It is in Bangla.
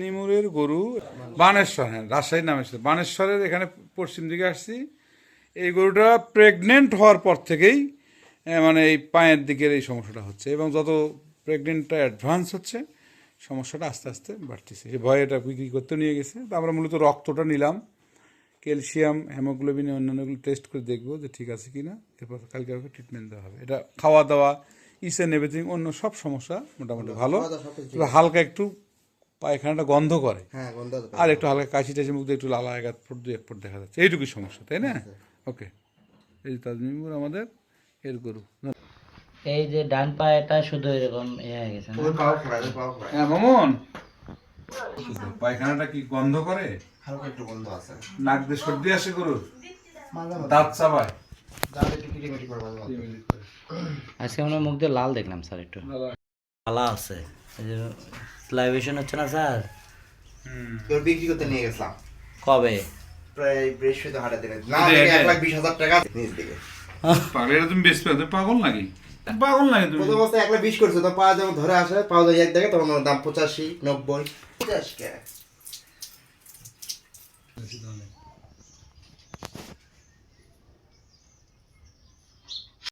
নিমুরের গরু বানেশ্বর হ্যাঁ রাজশাহীর নামে ছিল বানেশ্বরের এখানে পশ্চিম দিকে আসছি। এই গরুটা প্রেগনেন্ট হওয়ার পর থেকেই মানে এই পায়ের দিকের এই সমস্যাটা হচ্ছে এবং যত প্রেগনেন্টটা অ্যাডভান্স হচ্ছে সমস্যাটা আস্তে আস্তে বাড়তেছে। সে ভয়ে এটা বিক্রি করতে নিয়ে গেছে। তো আমরা মূলত রক্তটা নিলাম। ক্যালসিয়াম হেমোগ্লোবিন অন্যান্যগুলো টেস্ট করে দেখব যে ঠিক আছে কি না এরপর কালকে আমাকে ট্রিটমেন্ট দেওয়া হবে। এটা খাওয়া দাওয়া ইস অ্যান্ড এভরিথিং অন্য সব সমস্যা মোটামুটি ভালো। হালকা একটু পায়খানাটা গন্ধ করে। হ্যাঁ গন্ধ আর একটু হালকা কাশি টাশি মুখ দিয়ে একটু লালা এক ফুট দুই এক ফুট দেখা যাচ্ছে। এইটুকুই সমস্যা তাই না? ওকে এই তাজমিমুর আমাদের এর গরু। এই যে ডান পায়েটা শুধু এরকম ইয়ে হয়ে গেছে হ্যাঁ মামন। পায়খানাটা কি গন্ধ করে? হালকা একটু গন্ধ আছে। নাক দিয়ে সর্দি আসে গরুর? দাঁত চাবায়? আজকে আমরা মুখ দিয়ে লাল দেখলাম স্যার একটু। লালা। আছে। স্লাইভেশন হচ্ছে না স্যার? তোর বিক্রি করতে নিয়ে গেছিলাম। কবে? প্রায় বৃহস্পতি হাটে দিনে না এক লাখ বিশ হাজার টাকা নিজ দিকে পাগল এটা তুমি বেশ তুমি পাগল নাকি? পাগল নাকি তুমি? প্রথম অবস্থায় এক লাখ বিশ করছ তো পা যখন ধরে আসে পা ধরে এক দেখে তখন দাম পঁচাশি নব্বই। পঁচাশি